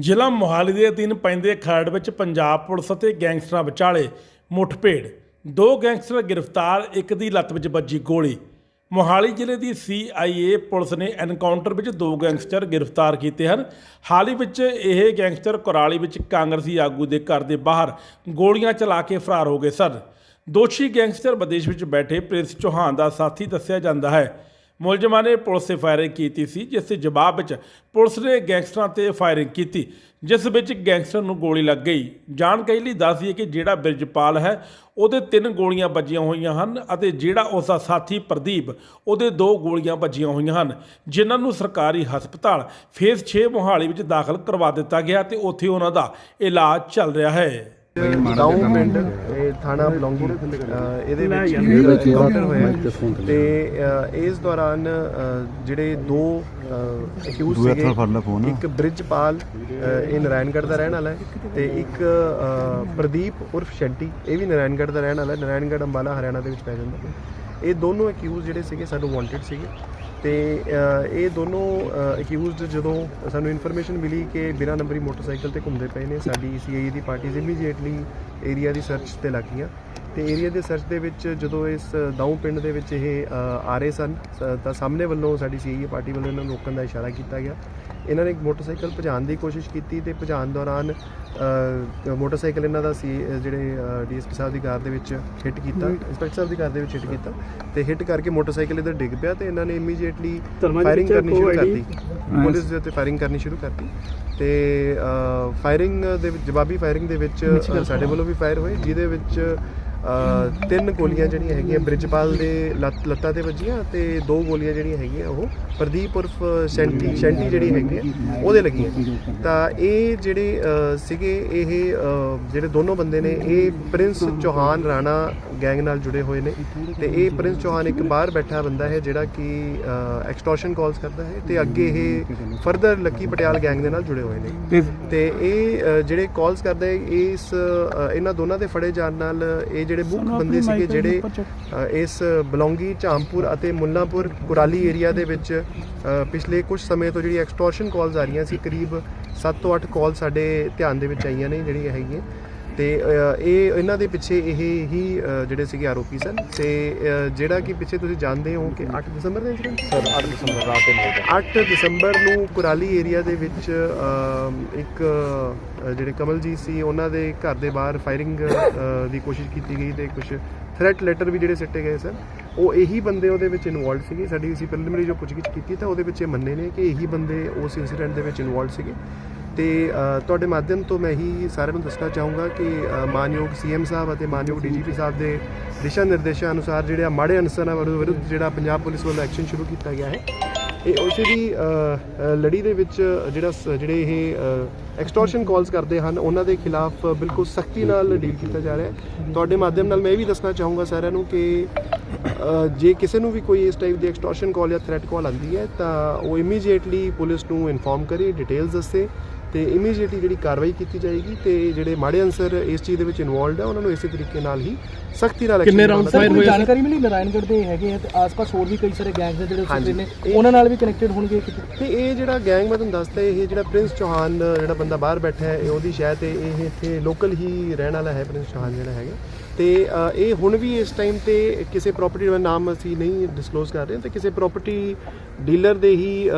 ਜ਼ਿਲ੍ਹਾ ਮੋਹਾਲੀ ਦੇ ਅਧੀਨ ਪੈਂਦੇ ਖਰੜ ਵਿੱਚ ਪੰਜਾਬ ਪੁਲਿਸ ਅਤੇ ਗੈਂਗਸਟਰਾਂ ਵਿਚਾਲੇ ਮੁੱਠਭੇੜ ਦੋ ਗੈਂਗਸਟਰ ਗ੍ਰਿਫਤਾਰ, ਇੱਕ ਦੀ ਲੱਤ ਵਿੱਚ ਵੱਜੀ ਗੋਲੀ। ਮੋਹਾਲੀ ਜ਼ਿਲ੍ਹੇ ਦੀ CIA ਪੁਲਿਸ ਨੇ ਐਨਕਾਊਂਟਰ ਵਿੱਚ ਦੋ ਗੈਂਗਸਟਰ ਗ੍ਰਿਫਤਾਰ ਕੀਤੇ ਹਨ। ਹਾਲ ਹੀ ਵਿੱਚ ਇਹ ਗੈਂਗਸਟਰ ਕੁਰਾਲੀ ਵਿੱਚ ਕਾਂਗਰਸੀ ਆਗੂ ਦੇ ਘਰ ਦੇ ਬਾਹਰ ਗੋਲੀਆਂ ਚਲਾ ਕੇ ਫਰਾਰ ਹੋ ਗਏ ਸਨ। ਦੋਸ਼ੀ ਗੈਂਗਸਟਰ ਵਿਦੇਸ਼ ਵਿੱਚ ਬੈਠੇ ਪ੍ਰਿੰਸ ਚੌਹਾਨ ਦਾ ਸਾਥੀ ਦੱਸਿਆ ਜਾਂਦਾ ਹੈ ਮੁਲਜ਼ਮਾਂ ਨੇ ਪੁਲਿਸ ਤੇ ਫਾਇਰਿੰਗ ਕੀਤੀ ਸੀ, ਜਿਸ ਦੇ ਜਵਾਬ ਵਿੱਚ ਪੁਲਿਸ ਨੇ ਗੈਂਗਸਟਰਾਂ ਤੇ ਫਾਇਰਿੰਗ ਕੀਤੀ, ਜਿਸ ਵਿੱਚ ਗੈਂਗਸਟਰ ਨੂੰ ਗੋਲੀ ਲੱਗ ਗਈ। ਜਾਣਕਾਰੀ ਲਈ ਦੱਸਦੀ ਦਈਏ ਕਿ ਜਿਹੜਾ ਬਿਰਜਪਾਲ ਹੈ, ਉਹਦੇ ਤਿੰਨ ਗੋਲੀਆਂ ਵੱਜੀਆਂ ਹੋਈਆਂ ਹਨ ਅਤੇ ਜਿਹੜਾ ਉਸ ਦਾ ਸਾਥੀ ਪ੍ਰਦੀਪ, ਉਹਦੇ ਦੋ ਗੋਲੀਆਂ ਵੱਜੀਆਂ ਹੋਈਆਂ ਹਨ, ਜਿਨ੍ਹਾਂ ਨੂੰ ਸਰਕਾਰੀ ਹਸਪਤਾਲ ਫੇਜ਼ 6 ਮੋਹਾਲੀ ਵਿੱਚ ਦਾਖਲ ਕਰਵਾ ਦਿੱਤਾ ਗਿਆ ਤੇ ਉੱਥੇ ਉਹਨਾਂ ਦਾ ਇਲਾਜ ਚੱਲ ਰਿਹਾ ਹੈ। ਗਾਉਂ ਪਿੰਡ ਇਹ ਥਾਣਾ ਬਲੌਂਗੀ ਅ, ਇਹਦੇ ਵਿੱਚ ਐਨਕਾਊਂਟਰ ਹੋਇਆ। ਤੇ ਅ, ਇਸ ਦੌਰਾਨ ਜਿਹੜੇ ਦੋ ਅਕਿਊਜ਼ ਸੀਗੇ ਇੱਕ ਬ੍ਰਿਜਪਾਲ ਇਹ ਨਾਰਾਇਣਗੜ੍ਹ ਦਾ ਰਹਿਣ ਵਾਲਾ ਹੈ ਤੇ ਇੱਕ ਪ੍ਰਦੀਪ ਉਰਫ ਸ਼ੈਂਟੀ ਇਹ ਵੀ ਨਾਰਾਇਣਗੜ੍ਹ ਦਾ ਰਹਿਣ ਵਾਲਾ ਹੈ। ਨਾਰਾਇਣਗੜ੍ਹ ਅੰਬਾਲਾ ਹਰਿਆਣਾ ਦੇ ਵਿੱਚ ਪੈ ਜਾਂਦਾ। ਇਹ ਦੋਨੋਂ ਅਕਿਊਜ਼ ਜਿਹੜੇ ਸੀਗੇ ਸਾਨੂੰ ਵਾਂਟਡ ਸੀਗੇ। ਤੇ ਇਹ ਦੋਨੋਂ ਅਕਿਊਜ਼ਡ ਜਦੋਂ ਸਾਨੂੰ ਇਨਫੋਰਮੇਸ਼ਨ ਮਿਲੀ ਕਿ ਬਿਨਾਂ ਨੰਬਰੀ ਮੋਟਰਸਾਈਕਲ ਤੇ ਘੁੰਮਦੇ ਪਏ ਨੇ, ਸਾਡੀ ਸੀਆਈ ਦੀ ਪਾਰਟੀਜ਼ ਇਮੀਡੀਏਟਲੀ ਏਰੀਆ ਦੀ ਸਰਚ ਤੇ ਲੱਗ ਗਈਆਂ। ਤੇ ਏਰੀਆ ਦੇ ਸਰਚ ਦੇ ਵਿੱਚ ਜਦੋਂ ਇਸ ਦਾਊ ਪਿੰਡ ਦੇ ਵਿੱਚ ਇਹ ਆ ਰਹੇ ਸਨ, ਤਾਂ ਸਾਹਮਣੇ ਵੱਲੋਂ ਸਾਡੀ ਸੀਆਈ ਪਾਰਟੀ ਵੱਲੋਂ ਇਹਨਾਂ ਨੂੰ ਰੋਕਣ ਦਾ ਇਸ਼ਾਰਾ ਕੀਤਾ ਗਿਆ। ਇਹਨਾਂ ਨੇ ਇੱਕ ਮੋਟਰਸਾਈਕਲ ਭਜਾਉਣ ਦੀ ਕੋਸ਼ਿਸ਼ ਕੀਤੀ ਤੇ ਭਜਾਉਣ ਦੌਰਾਨ ਮੋਟਰਸਾਈਕਲ ਇਹਨਾਂ ਦਾ ਸੀ ਜਿਹੜੇ ਡੀਐਸਪੀ ਸਾਹਿਬ ਦੀ ਕਾਰ ਦੇ ਵਿੱਚ ਹਿੱਟ ਕੀਤਾ ਇੰਸਪੈਕਟਰ ਸਾਹਿਬ ਦੀ ਕਾਰ ਦੇ ਵਿੱਚ ਹਿੱਟ ਕੀਤਾ ਤੇ ਹਿੱਟ ਕਰਕੇ ਮੋਟਰਸਾਈਕਲ ਇਧਰ ਡਿੱਗ ਪਿਆ ਤੇ ਇਹਨਾਂ ਨੇ ਇਮੀਡੀਏਟਲੀ ਫਾਇਰਿੰਗ ਕਰਨੀ ਸ਼ੁਰੂ ਕਰਤੀ। ਪੁਲਿਸ ਦੇ ਉੱਤੇ ਫਾਇਰਿੰਗ ਕਰਨੀ ਸ਼ੁਰੂ ਕਰਤੀ ਤੇ ਫਾਇਰਿੰਗ ਦੇ ਵਿੱਚ ਜਵਾਬੀ ਫਾਇਰਿੰਗ ਦੇ ਵਿੱਚ ਸਾਡੇ ਵੱਲੋਂ ਵੀ ਫਾਇਰ ਹੋਏ ਜਿਹਦੇ ਵਿੱਚ ਤਿੰਨ ਗੋਲੀਆਂ ਜਿਹੜੀਆਂ ਹੈਗੀਆਂ ਬ੍ਰਿਜਪਾਲ ਦੇ ਲੱਤ ਲੱਤਾਂ ਤੇ ਵੱਜੀਆਂ ਤੇ ਦੋ ਗੋਲੀਆਂ ਜਿਹੜੀਆਂ ਹੈਗੀਆਂ ਉਹ ਪ੍ਰਦੀਪ ਉਰਫ ਸੈਂਟੀ ਸ਼ੈਂਟੀ ਜਿਹੜੀ ਹੈਗੀ ਆ, ਉਹਦੇ ਲੱਗੀਆਂ। ਤਾਂ ਇਹ ਜਿਹੜੇ ਸੀਗੇ ਇਹ ਜਿਹੜੇ ਦੋਨੋਂ ਬੰਦੇ ਨੇ ਇਹ ਪ੍ਰਿੰਸ ਚੌਹਾਨ ਰਾਣਾ ਗੈਂਗ ਨਾਲ ਜੁੜੇ ਹੋਏ ਨੇ। ਤੇ ਇਹ ਪ੍ਰਿੰਸ ਚੌਹਾਨ ਇੱਕ ਬਾਹਰ ਬੈਠਾ ਬੰਦਾ ਹੈ ਜਿਹੜਾ ਕਿ ਐਕਸਟੋਰਸ਼ਨ ਕਾਲਸ ਕਰਦਾ ਹੈ ਤੇ ਅੱਗੇ ਇਹ ਫਰਦਰ ਲੱਕੀ ਪਟਿਆਲ ਗੈਂਗ ਦੇ ਨਾਲ ਜੁੜੇ ਹੋਏ ਨੇ। ਤੇ ਇਹ ਜਿਹੜੇ ਕਾਲਸ ਕਰਦਾ ਹੈ ਇਸ ਇਹਨਾਂ ਦੋਨਾਂ ਦੇ ਫੜੇ ਜਾਣ ਨਾਲ ਇਹ ਜਿਹੜੇ ਮੁੱਖ ਬੰਦੇ ਸੀਗੇ ਜਿਹੜੇ ਇਸ ਬਲੌਂਗੀ ਝਾਮਪੁਰ ਅਤੇ ਮੁੱਲਾਂਪੁਰ ਕੁਰਾਲੀ ਏਰੀਆ ਦੇ ਵਿੱਚ ਪਿਛਲੇ ਕੁਝ ਸਮੇਂ ਤੋਂ ਜਿਹੜੀ ਐਕਸਟੋਰਸ਼ਨ ਕਾਲਸ ਆ ਰਹੀਆਂ ਸੀ ਕਰੀਬ 7 ਤੋਂ 8 ਕਾਲ ਸਾਡੇ ਧਿਆਨ ਦੇ ਵਿੱਚ ਆਈਆਂ ਨੇ ਜਿਹੜੀਆਂ ਹੈਗੀਆਂ। ਤੇ ਇਹ ਇਹਨਾਂ ਦੇ ਪਿੱਛੇ ਇਹ ਹੀ ਜਿਹੜੇ ਸੀਗੇ ਆਰੋਪੀ ਸਨ। ਤੇ ਜਿਹੜਾ ਕਿ ਪਿੱਛੇ ਤੁਸੀਂ ਜਾਣਦੇ ਹੋ ਕਿ 8 ਦਸੰਬਰ ਦਾ incident? ਸਰ 8 ਦਸੰਬਰ ਰਾਤ ਨੂੰ 8 ਦਸੰਬਰ ਨੂੰ ਕੁਰਾਲੀ ਏਰੀਆ ਦੇ ਵਿੱਚ ਇੱਕ ਜਿਹੜੇ ਕਮਲਜੀਤ ਸੀ ਉਹਨਾਂ ਦੇ ਘਰ ਦੇ ਬਾਹਰ ਫਾਇਰਿੰਗ ਦੀ ਕੋਸ਼ਿਸ਼ ਕੀਤੀ ਗਈ ਤੇ ਕੁਝ ਥ੍ਰੈਟ ਲੈਟਰ ਵੀ ਜਿਹੜੇ ਸਿੱਟੇ ਗਏ ਸਨ। ਉਹ ਇਹੀ ਬੰਦੇ ਉਹਦੇ ਵਿੱਚ ਇਨਵੋਲਡ ਸੀਗੇ। ਸਾਡੀ ਅਸੀਂ ਪ੍ਰੀਲਿਮਿਨਰੀ ਜੋ ਪੁੱਛਗਿੱਛ ਕੀਤੀ ਤਾਂ ਉਹਦੇ ਵਿੱਚ ਇਹ ਮੰਨੇ ਨੇ ਕਿ ਇਹੀ ਬੰਦੇ ਉਸ ਇਨਸੀਡੈਂਟ ਦੇ ਵਿੱਚ ਇਨਵੋਲਡ ਸੀਗੇ। ਤੇ ਤੁਹਾਡੇ ਮਾਧਿਅਮ ਤੋਂ ਮੈਂ ਹੀ ਸਾਰਿਆਂ ਨੂੰ ਦੱਸਣਾ ਚਾਹੂੰਗਾ ਕਿ ਮਾਨਯੋਗ ਸੀਐਮ ਸਾਹਿਬ ਅਤੇ ਮਾਨਯੋਗ ਡੀਜੀਪੀ ਸਾਹਿਬ ਦੇ ਦਿਸ਼ਾ ਨਿਰਦੇਸ਼ਾਂ ਅਨੁਸਾਰ ਜਿਹੜੇ ਮਾੜੇ ਅਨਸਰਾਂ ਵਿਰੁੱਧ ਵਿਰੁੱਧ ਜਿਹੜਾ ਪੰਜਾਬ ਪੁਲਿਸ ਵੱਲੋਂ ਐਕਸ਼ਨ ਸ਼ੁਰੂ ਕੀਤਾ ਗਿਆ ਹੈ ਇਹ ਉਸੇ ਦੀ ਲੜੀ ਦੇ ਵਿੱਚ ਜਿਹੜਾ ਜਿਹੜੇ ਇਹ ਐਕਸਟੋਰਸ਼ਨ ਕਾਲਸ ਕਰਦੇ ਹਨ ਉਹਨਾਂ ਦੇ ਖਿਲਾਫ ਬਿਲਕੁਲ ਸਖਤੀ ਨਾਲ ਡੀਲ ਕੀਤਾ ਜਾ ਰਿਹਾ ਹੈ। ਤੁਹਾਡੇ ਮਾਧਿਅਮ ਨਾਲ ਮੈਂ ਇਹ ਵੀ ਦੱਸਣਾ ਚਾਹੂੰਗਾ ਸਾਰਿਆਂ ਨੂੰ ਕਿ ਜੇ ਕਿਸੇ ਨੂੰ ਵੀ ਕੋਈ ਇਸ ਟਾਈਪ ਦੀ ਐਕਸਟੋਰਸ਼ਨ ਕਾਲ ਜਾਂ ਥ੍ਰੈਟ ਕਾਲ ਆਉਂਦੀ ਹੈ ਤਾਂ ਉਹ ਇਮੀਡੀਏਟਲੀ ਪੁਲਿਸ ਨੂੰ ਇਨਫੋਰਮ ਕਰੇ ਡਿਟੇਲਸ ਦੱਸੇ। ਤੇ ਇਮੀਡੀਏਟਲੀ ਜਿਹੜੀ ਕਾਰਵਾਈ ਕੀਤੀ ਜਾਏਗੀ ਤੇ ਜਿਹੜੇ ਮਾੜੇ ਅਨਸਰ ਇਸ ਚੀਜ਼ ਦੇ ਵਿੱਚ ਇਨਵੋਲਡ ਹੈ ਉਹਨਾਂ ਨੂੰ ਇਸੇ ਤਰੀਕੇ ਨਾਲ ਹੀ ਸਖਤੀ ਨਾਲ ਕਿੰਨੇ fire ਚਾਹੀਦਾ। ਹੋਏ? ਜਾਣਕਾਰੀ ਮਿਲੀ ਨਾਰਾਇਣਗੜ੍ਹ ਦੇ ਹੈਗੇ ਆ ਤੇ ਆਸ-ਪਾਸ ਹੋਰ ਵੀ ਕਈ ਸਾਰੇ ਗੈਂਗਸ ਦੇ ਜਿਹੜੇ। ਉੱਥੇ ਨੇ ਇਹ- ਉਹਨਾਂ ਨਾਲ ਵੀ ਕਨੈਕਟਡ ਹੋਣਗੇ ਤੇ ਇਹ ਜਿਹੜਾ ਗੈਂਗ ਮੈਂ ਤੁਹਾਨੂੰ ਦੱਸਦਾ ਇਹ ਜਿਹੜਾ ਪ੍ਰਿੰਸ ਚੌਹਾਨ ਜਿਹੜਾ ਬੰਦਾ ਬਾਹਰ ਬੈਠਾ ਹੈ ਇਹ ਉਹਦੀ ਸ਼ਾਇਦ ਇਹ ਇੱਥੇ ਲੋਕਲ ਹੀ ਰਹਿਣ ਵਾਲਾ ਹੈ ਪ੍ਰਿੰਸ ਚੌਹਾਨ ਜਿਹੜਾ ਹੈਗਾ ਤੇ ਇਹ ਹੁਣ ਵੀ ਇਸ ਟਾਈਮ ਤੇ ਕਿਸੇ ਪ੍ਰਾਪਰਟੀ ਦਾ ਨਾਮ ਅਸੀਂ ਨਹੀਂ ਡਿਸਕਲੋਜ਼ ਕਰ ਰਹੇ ਤੇ ਕਿਸੇ ਪ੍ਰਾਪਰਟੀ ਡੀਲਰ ਦੇ ਹੀ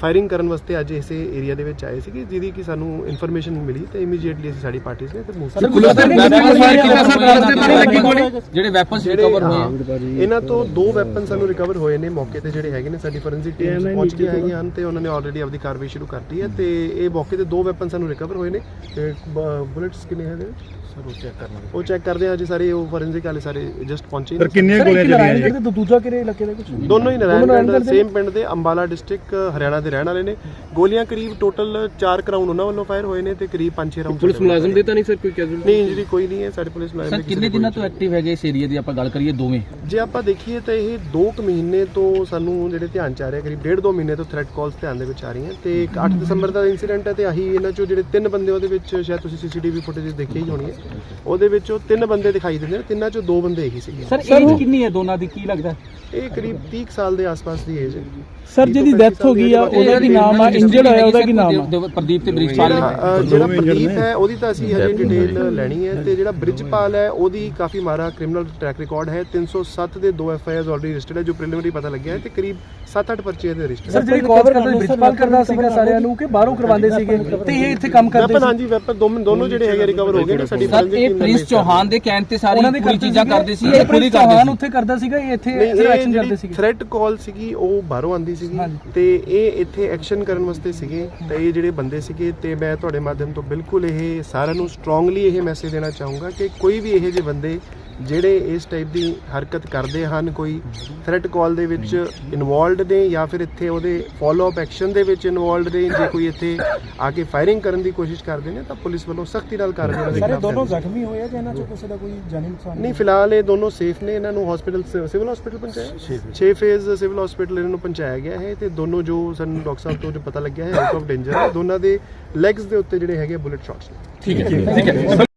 ਫਾਇਰਿੰਗ ਕਰਨ ਵਾਸਤੇ ਅੱਜ ਇਸੇ ਏਰੀਆ ਦੇ ਵਿੱਚ ਆਏ ਸੀਗੇ ਜਿਹਦੀ ਕਿ ਸਾਨੂੰ ਇਨਫੋਰਮੇਸ਼ਨ ਮਿਲੀ ਤੇ ਇਮੀਡੀਏਟਲੀ ਅਸੀਂ ਸਾਡੀ ਪਾਰਟੀਜ਼ ਨੇ ਤੇ move ਕੀਤਾ ਸਰ ਕਾਰ ਦੇ ਬਾਰੇ ਲੱਗੀ ਗੋਲੀ ਜਿਹੜੇ ਵੈਪਨਸ ਜਿਹੜੇ ਹਾਂ, ਇਹਨਾਂ ਤੋਂ ਦੋ ਵੈਪਨ ਸਾਨੂੰ ਰਿਕਵਰ ਹੋਏ ਨੇ ਮੌਕੇ ਤੇ ਜਿਹੜੇ ਹੈਗੇ ਨੇ ਸਾਡੀ ਫੋਰੈਂਸਿਕ ਟੀਮ ਪਹੁੰਚ ਕੇ ਹੈਗੀਆਂ ਹਨ ਤੇ ਉਹਨਾਂ ਨੇ ਆਲਰੇਡੀ ਆਪਦੀ ਕਾਰਵਾਈ ਸ਼ੁਰੂ ਕਰਤੀ ਹੈ ਤੇ ਇਹ ਮੌਕੇ ਤੇ ਦੋ ਵੈਪਨ ਸਾਨੂੰ ਰਿਕਵਰ ਹੋਏ ਨੇ ਤੇ ਬੁਲੇਟਸ ਕਿੰਨੇ ਹੈਗੇ? ਸਰ ਉਹ ਚੈੱਕ ਕਰਨਾ ਉਹ ਚੈੱਕ ਕਰਦੇ ਆ ਜੀ ਸਾਰੇ ਉਹ ਫੋਰੈਂਸਿਕ ਵਾਲੇ ਸਾਰੇ ਜਸਟ ਪਹੁੰਚੇ ਸਰ ਨੇ ਕਿੰਨੀਆਂ ਗੋਲੀਆਂ ਚੱਲੀਆਂ ਜੀ? ਤੇ ਦੂਜਾ ਕਿਹੜੇ ਇਲਾਕੇ ਦਾ ਕੁਝ ਦੋਨੋਂ ਹੀ ਨਾਰਾਇਣਗੜ੍ਹ ਨਾਰਾਇਣਗੜ੍ਹ ਦੇ- ਸੇਮ ਪਿੰਡ ਦੇ ਅੰਬਾਲਾ ਡਿਸਟ੍ਰਿਕਟ ਹਰਿਆਣਾ ਦੇ ਰਹਿਣ ਵਾਲੇ ਨੇ। ਗੋਲੀਆਂ ਕਰੀਬ ਟੋਟਲ 4 ਕਰਾਊਂਡ ਉਹਨਾਂ ਵੱਲੋਂ ਫਾਇਰ ਹੋਏ ਨੇ ਤੇ ਕਰੀਬ 5-6 ਰਾਊਂਡ ਪੁਲਿਸ ਮੁਲਾਜ਼ਮ ਦੇ ਤਾਂ ਨਹੀਂ ਸਰ ਕੋਈ ਕੈਜੂਅਲ ਨਹੀਂ ਇੰਜਰੀ ਕੋਈ ਨਹੀਂ ਹੈ ਸਾਡੇ ਪੁਲਿਸ ਮੁਲਾਜ਼ਮ ਸਰ ਕਿੰਨੇ ਦਿਨਾਂ ਤੋਂ ਐਕਟਿਵ ਹੈਗੇ ਇਸ ਏਰੀਆ ਦੀ ਆਪਾਂ ਗੱਲ ਕਰੀਏ ਦੋਵੇਂ? ਜੇ ਆਪਾਂ ਦੇਖੀਏ ਤਾਂ ਇਹ 2 ਕੁ ਮਹੀਨੇ ਤੋਂ ਸਾਨੂੰ ਜਿਹੜੇ ਧਿਆਨ ਚ ਆ ਰਿਹਾ ਕਰੀਬ ਡੇਢ ਦੋ ਮਹੀਨੇ ਤੋਂ ਥ੍ਰੈਟ ਕਾਲਸ ਧਿਆਨ ਦੇ ਵਿੱਚ ਆ ਰਹੀਆਂ ਤੇ ਇੱਕ 8 ਦਸੰਬਰ ਦਾ ਇਨਸੀਡੈਂਟ ਹੈ ਤੇ ਆਹੀ ਇਹਨਾਂ ਚੋਂ ਜਿਹੜੇ ਤਿੰਨ ਬੰਦੇ ਉਹਦੇ ਵਿੱਚ ਸ਼ਾਇਦ ਤੁਸੀਂ ਸੀਸੀਟੀਵੀ ਫੁਟੇਜ ਦੇਖੀ ਹੀ ਹੋਣੀ ਹੈ। ਉਹਦੇ ਵਿੱਚ ਉਹ ਤਿੰਨ ਬੰਦੇ ਦਿਖਾਈ ਦਿੰਦੇ ਨੇ ਤਿੰਨਾਂ ਚੋਂ ਦੋ ਬੰਦੇ ਇਹੀ ਸੀਗੇ। ਸਰ ਏਜ ਕਿੰਨੀ ਹੈ ਦੋਨਾਂ ਦੀ? ਕੀ ਲੱਗਦਾ? ਇਹ ਕਰੀਬ 30 ਕੁ ਸਾਲ ਦੇ ਆਸ-ਪਾਸ ਦੀ ਏਜ ਹੈ। ਸਰ ਜਿਹਦੀ ਡੈਥ ਹੋ ਗਈ ਆ ਉਹਦਾ ਕੀ ਨਾਮ ਆ? ਇੰਜਰਡ ਹੋਇਆ ਉਹਦਾ ਕੀ ਨਾਮ ਆ? ਪ੍ਰਦੀਪ ਤੇ ਬ੍ਰਿਜਪਾਲ ਜਿਹੜਾ ਅ, ਜਿਹੜਾ ਪ੍ਰਦੀਪ ਹੈ ਉਹਦੀ ਤਾਂ ਅਸੀਂ ਹਜੇ ਡਿਟੇਲ ਲੈਣੀ ਹੈ ਤੇ ਜਿਹੜਾ ਬ੍ਰਿਜਪਾਲ ਹੈ ਉਹਦੀ ਕਾਫੀ ਮਾਰਾ ਕ੍ਰਿਮੀਨਲ ਟਰੈਕ ਰਿਕਾਰਡ ਹੈ। 307 ਦੇ ਦੋ F I Rs already registered ਹੈ ਜੋ ਪ੍ਰੀਲਿਮਿਨਰੀ ਪਤਾ ਲੱਗਿਆ ਹੈ ਤੇ ਕਰੀਬ 7-8 ਪਰਚੇ ਦੇ ਰਜਿਸਟਰ ਸਰ ਜਿਹੜੀ ਕਵਰ ਕਰਦੇ ਪ੍ਰਿੰਸੀਪਲ ਕਰਦਾ ਸੀਗਾ ਸਾਰਿਆਂ ਨੂੰ ਕਿ ਬਾਹਰੋਂ ਕਰਵਾਉਂਦੇ ਸੀਗੇ। ਤੇ ਇਹ ਇੱਥੇ ਕੰਮ ਕਰਦੇ ਵੈਪਨ ਹਾਂਜੀ ਵੈਪਨ ਦੋਨੋਂ ਦੋਨੋਂ ਜਿਹੜੇ ਹੈਗੇ ਰਿਕਵਰ ਹੋ ਗਏ ਨੇ ਸਾਡੀ ਸਰ ਇਹ ਪ੍ਰਿੰਸ ਚੌਹਾਨ ਦੇ ਕਹਿਣ ਤੇ ਸਾਰੀ ਉਹਨਾਂ ਦੇ ਪੂਰੀ ਚੀਜ਼ਾਂ ਕਰਦੇ ਸੀ ਇਹ ਹੀ ਕਰਦੇ ਸੀ। ਉੱਥੇ ਕਰਦਾ ਸੀਗਾ ਇਹ ਇੱਥੇ ਐਕਸ਼ਨ ਕਰਦੇ ਸੀਗੇ। ਥ੍ਰੈਟ ਕਾਲ ਸੀਗੀ ਉਹ ਬਾਹਰੋਂ ਆਂਦੀ ਸੀਗੀ ਤੇ ਇਹ ਇੱਥੇ ਐਕਸ਼ਨ ਕਰਨ ਵਾਸਤੇ ਸੀਗੇ ਤੇ ਇਹ ਜਿਹੜੇ ਬੰਦੇ ਸੀਗੇ ਤੇ ਮੈਂ ਤੁਹਾਡੇ ਮਾਧਿਅਮ ਤੋਂ ਬਿਲਕੁਲ ਇਹ ਸਾਰਿਆਂ ਨੂੰ ਸਟਰੋਂਗਲੀ ਇਹ ਮੈਸੇਜ ਦੇਣਾ ਚਾਹੂੰਗਾ ਕਿ ਕੋਈ ਵੀ ਇਹੋ ਜਿਹੇ ਬੰਦੇ ਜਿਹੜੇ ਇਸ ਟਾਈਪ ਦੀ ਹਰਕਤ ਕਰਦੇ ਹਨ ਕੋਈ ਥ੍ਰੈਟ ਕਾਲ ਦੇ ਵਿੱਚ ਇਨਵੋਲਡ ਨੇ ਜਾਂ ਫਿਰ ਇੱਥੇ ਉਹਦੇ ਫਾਲੋ ਅਪ ਐਕਸ਼ਨ ਦੇ ਵਿੱਚ ਇਨਵੋਲਡ ਨੇ ਜੇ ਕੋਈ ਇੱਥੇ ਆ ਕੇ ਫਾਇਰਿੰਗ ਕਰਨ ਦੀ ਕੋਸ਼ਿਸ਼ ਕਰਦੇ ਨੇ ਤਾਂ ਪੁਲਿਸ ਵੱਲੋਂ ਸਖਤੀ ਨਾਲ ਕਾਰਵਾਈ ਉਹਨਾਂ ਦੇ ਖਿਲਾਫ ਦੋਨੋਂ ਕਰਨੀ ਜ਼ਖਮੀ ਹੋਏ ਆ ਜਾਂ ਇਹਨਾਂ ਚੋਂ ਕਿਸੇ ਦਾ ਕੋਈ ਜਾਨੀ ਨੁਕਸਾਨ ਨਹੀਂ ਫਿਲਹਾਲ ਇਹ ਦੋਨੋਂ ਸੇਫ ਨੇ ਇਹਨਾਂ ਨੂੰ ਹਸਪੀਟਲ ਸਿਵਲ ਹਸਪੀਟਲ ਪਹੁੰਚਾਇਆ? 6 ਫੇਜ਼ ਸਿਵਲ ਹਸਪੀਟਲ ਇਹਨਾਂ ਨੂੰ ਪਹੁੰਚਾਇਆ ਗਿਆ ਹੈ ਤੇ ਦੋਨੋਂ ਜੋ ਸਾਨੂੰ ਡਾਕਟਰ ਸਾਹਿਬ ਤੋਂ ਜੋ ਪਤਾ ਲੱਗਿਆ ਹੈ ਆਊਟ ਆਫ ਡੇਂਜਰ ਹੈ ਦੋਨਾਂ ਦੇ ਲੈਗਸ ਦੇ ਉੱਤੇ ਜਿਹੜੇ ਹੈਗੇ ਬੁਲਟ ਸ਼ਾਟਸ ਨੇ। ਠੀਕ ਹੈ। ਠੀਕ ਹੈ।